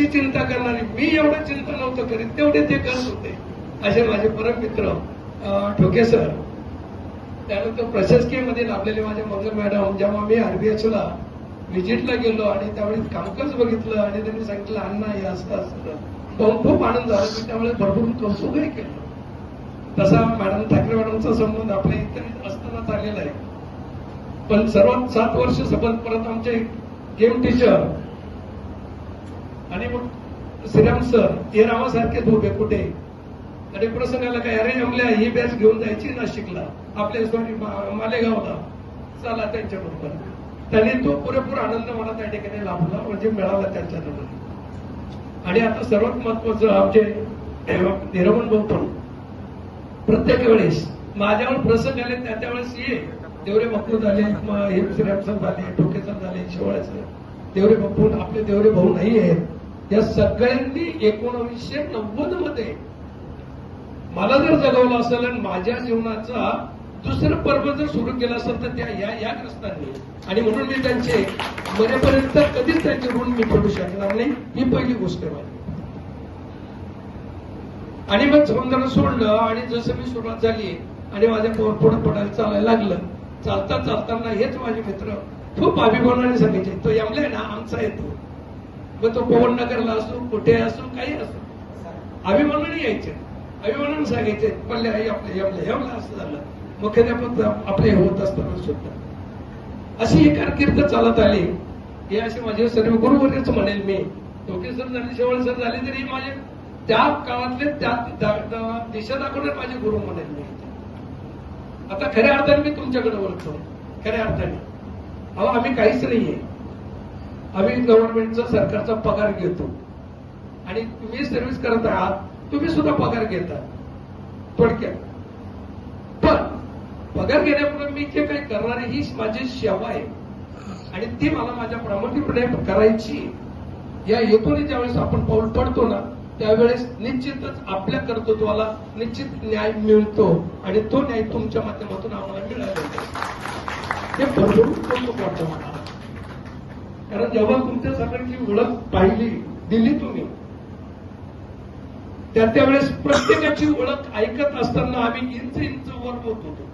त्यांची चिंता करणारी मी एवढं चिंता नव्हतं करीत तेवढे ते करत होते. असे माझे परम मित्र ठोके सर त्यानंतर प्रशासकीयमध्ये लाभलेले माझे मंगल मॅडम जेव्हा मी आरबीएचला व्हिजिटला गेलो आणि त्यावेळी कामकाज बघितलं आणि त्यांनी सांगितलं अण्णा हे असं असतं खूप खूप आनंद झाला मी त्यावेळेस भरपूर कौतुकही केलं. तसा मॅडम ठाकरे मॅडमचा संबंध आपल्या इतर असताना चाललेला आहे. पण सर्वात सात वर्ष सबंध परत आमचे गेम टीचर आणि मग श्रीराम सर हे रामासारखेच उभे कुठे? आणि प्रसंगाला काय अरे जमल्या ही बॅच घेऊन जायची नाशिकला. आपल्या सॉरी मालेगावला. चला त्यांच्या बरोबर त्यांनी तो पुरेपूर आनंद मला त्या ठिकाणी लाभला म्हणजे मिळाला त्यांच्याकडून आणि आता सर्वात महत्वाचं आमचे निरमण भाऊ प्रत्येक वेळेस माझ्यावर प्रसंग आले त्या त्यावेळेस ये. देवरे बापू झाले हे श्रीराम सर झाले ठोकेसर झाले शिवाळे सर देवरे बापू आपले देवरे भाऊ नाही आहेत. या सगळ्यांनी एकोणीसशे नव्वदमध्ये मला जर जगवलं असेल आणि माझ्या जीवनाचा दुसरं पर्व जर सुरू केलं असेल तर त्या या या ग्रस्तांनी. आणि म्हणून मी त्यांचे मरेपर्यंत कधीच त्यांचे ऋण मी फेडू शकणार नाही. ही पहिली गोष्ट माझी. आणि मग समुद्र सोडलं आणि जसं मी सुरुवात झाली आणि माझ्या पोर पुढे पडायला चालायला लागलं चालता चालताना हेच माझे मित्र खूप अभिमानाने सांगायचे तो यमलाय ना आमचा येतो मग तो पवन नगरला असो कुठे असो काही असो. अभिमानाने यायचे. अभिमानाने सांगायचे पल्ले आई आपले यमले यमला असं झालं. मुख्याध्यापक आपले होत असताना सुद्धा. अशी ही कारकीर्द चालत आली. हे असे माझे सर्व गुरुवर्यच म्हणेल मी. टोके सर झाले शेवळ सर झाले तरी माझे त्या काळातले त्या दिशा दाखवणे माझे गुरु म्हणेल मी. आता खऱ्या अर्थाने मी तुमच्याकडे ओळखतो खऱ्या अर्थाने. अहो आम्ही काहीच नाहीये. आम्ही गव्हर्नमेंटचा सरकारचा पगार घेतो. आणि तुम्ही सर्व्हिस करत आहात तुम्ही सुद्धा पगार घेता. थोडक्यात. पण पगार घेण्यापूर्वी मी जे काही करणार ही माझी सेवा आहे. आणि ती मला माझ्या प्रामाणिकपणे करायची या हेतूने ज्यावेळेस आपण पाऊल पडतो ना त्यावेळेस निश्चितच आपल्या कर्तृत्वाला निश्चित न्याय मिळतो. आणि तो न्याय तुमच्या माध्यमातून आम्हाला मिळाला हे भरभरून कौतुक वाटतं मला कारण जेव्हा तुमच्या सगळ्यांची ओळख पाहिली दिली तुम्ही त्या त्यावेळेस प्रत्येकाची ओळख ऐकत असताना आम्ही इंच इंच वर होत होतो.